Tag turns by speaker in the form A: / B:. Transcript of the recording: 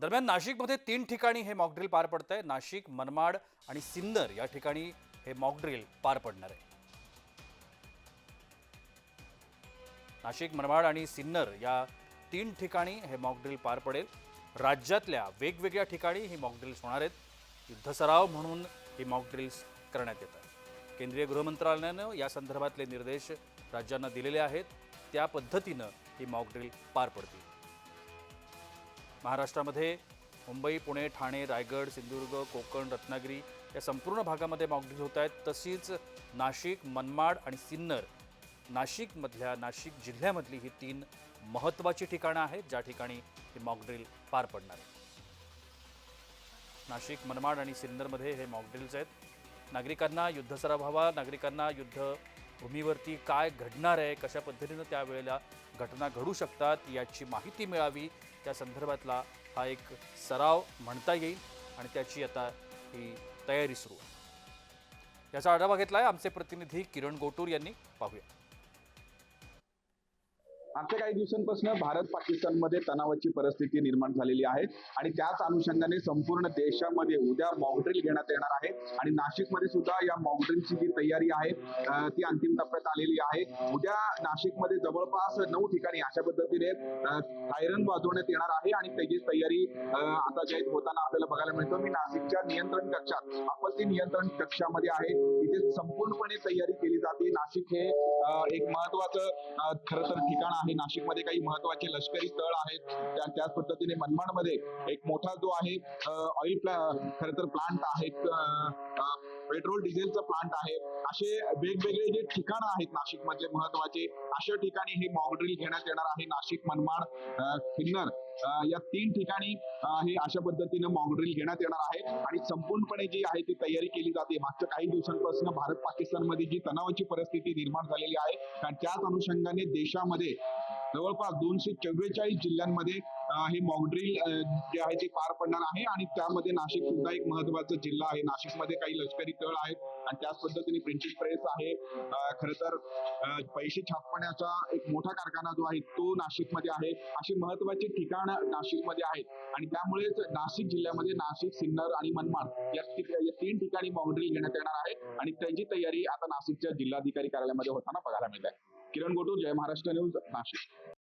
A: दरम्यान नाशिकमध्ये तीन ठिकाणी हे मॉकड्रिल पार पडत आहे नाशिक मनमाड आणि सिन्नर या ठिकाणी हे मॉकड्रिल पार पडणार आहे. नाशिक मनमाड आणि सिन्नर या तीन ठिकाणी हे मॉकड्रिल पार पडेल. राज्यातल्या वेगवेगळ्या ठिकाणी ही मॉकड्रिल्स होणार आहेत. युद्धसराव म्हणून ही मॉकड्रिल्स करण्यात येतात. केंद्रीय गृहमंत्रालयानं या संदर्भातले निर्देश राज्यांना दिलेले आहेत. त्या पद्धतीनं ही मॉकड्रिल पार पडतील. महाराष्ट्रामध्ये मुंबई पुणे ठाणे रायगड सिंधुदुर्ग कोकण रत्नागिरी या संपूर्ण भागामध्ये मॉकड्रिल होत आहेत. तशीच नाशिक मनमाड आणि सिन्नर नाशिकमधल्या नाशिक जिल्ह्यामधली ही तीन महत्त्वाची ठिकाणं आहेत ज्या ठिकाणी ही मॉकड्रिल पार पडणार आहे नाशिक मनमाड आणि सिन्नरमध्ये हे मॉकड्रिल्स आहेत. नागरिकांना युद्धसराव व्हावा नागरिकांना युद्ध भूमीवरती काय घडणार आहे कशा पद्धतीनं त्यावेळेला घटना घडू शकतात याची माहिती मिळावी त्या संदर्भातला हा एक सराव म्हणता येईल आणि त्याची आता ही तयारी सुरू आहे. याचा आढावा घेतला आहे आमचे प्रतिनिधी किरण गोटूर यांनी. पाहूया.
B: मागच्या काही दिवसांपासून भारत पाकिस्तानमध्ये तणावाची परिस्थिती निर्माण झालेली आहे आणि त्याच अनुषंगाने संपूर्ण देशामध्ये उद्या मॉकड्रिल घेण्यात येणार आहे. आणि नाशिकमध्ये सुद्धा या मॉकड्रिलची जी तयारी आहे ती अंतिम टप्प्यात आलेली आहे. उद्या नाशिकमध्ये जवळपास नऊ ठिकाणी अशा पद्धतीने सायरन वाजवण्यात येणार आहे आणि त्याची तयारी आता जे होताना आपल्याला बघायला मिळतो मी नाशिकच्या नियंत्रण कक्षात आपत्ती नियंत्रण कक्षामध्ये आहे. इथे संपूर्णपणे तयारी केली जाते. नाशिक हे एक महत्वाचं खरं तर ठिकाण आहे. नाशिकमध्ये काही महत्त्वाचे लष्करी स्थळ आहेत. त्या- त्याच पद्धतीने मनमाडमध्ये एक मोठा जो आहे ऑइल खरं तर प्लांट आहे. पेट्रोल डिझेलचा प्लांट आहे. असे वेगवेगळे जे ठिकाणं आहेत नाशिकमधले महत्त्वाचे अशा ठिकाणी हे मॉकड्रिल घेण्यात येणार आहे. नाशिक मनमाड किन्नर. या तीन ठिकाणी हे अशा पद्धतीनं मॉकड्रिल घेण्यात येणार आहे. आणि संपूर्णपणे जी आहे ती तयारी केली जाते. मागच्या काही दिवसांपासून भारत पाकिस्तानमध्ये जी तणावाची परिस्थिती निर्माण झालेली आहे कारण त्याच अनुषंगाने देशामध्ये जवळपास दोनशे चव्वेचाळीस जिल्ह्यांमध्ये हे मॉकड्रिल जे आहे ते पार पडणार आहे. आणि त्यामध्ये नाशिक सुद्धा एक महत्त्वाचा जिल्हा आहे. नाशिकमध्ये काही लष्करी तळ आहेत आणि त्याच पद्धतीने प्रिंटिंग प्रेस आहे. खर तर पैसे छापण्याचा एक मोठा कारखाना जो आहे तो नाशिकमध्ये आहे. अशी महत्वाची ठिकाण नाशिकमध्ये आहेत. आणि त्यामुळेच नाशिक जिल्ह्यामध्ये नाशिक सिन्नर आणि मनमाड या तीन ठिकाणी बाउंड्री घेण्यात येणार आहे. आणि त्याची तयारी आता नाशिकच्या जिल्हाधिकारी कार्यालयामध्ये होताना बघायला मिळत आहे. किरण गोटू जय महाराष्ट्र न्यूज नाशिक.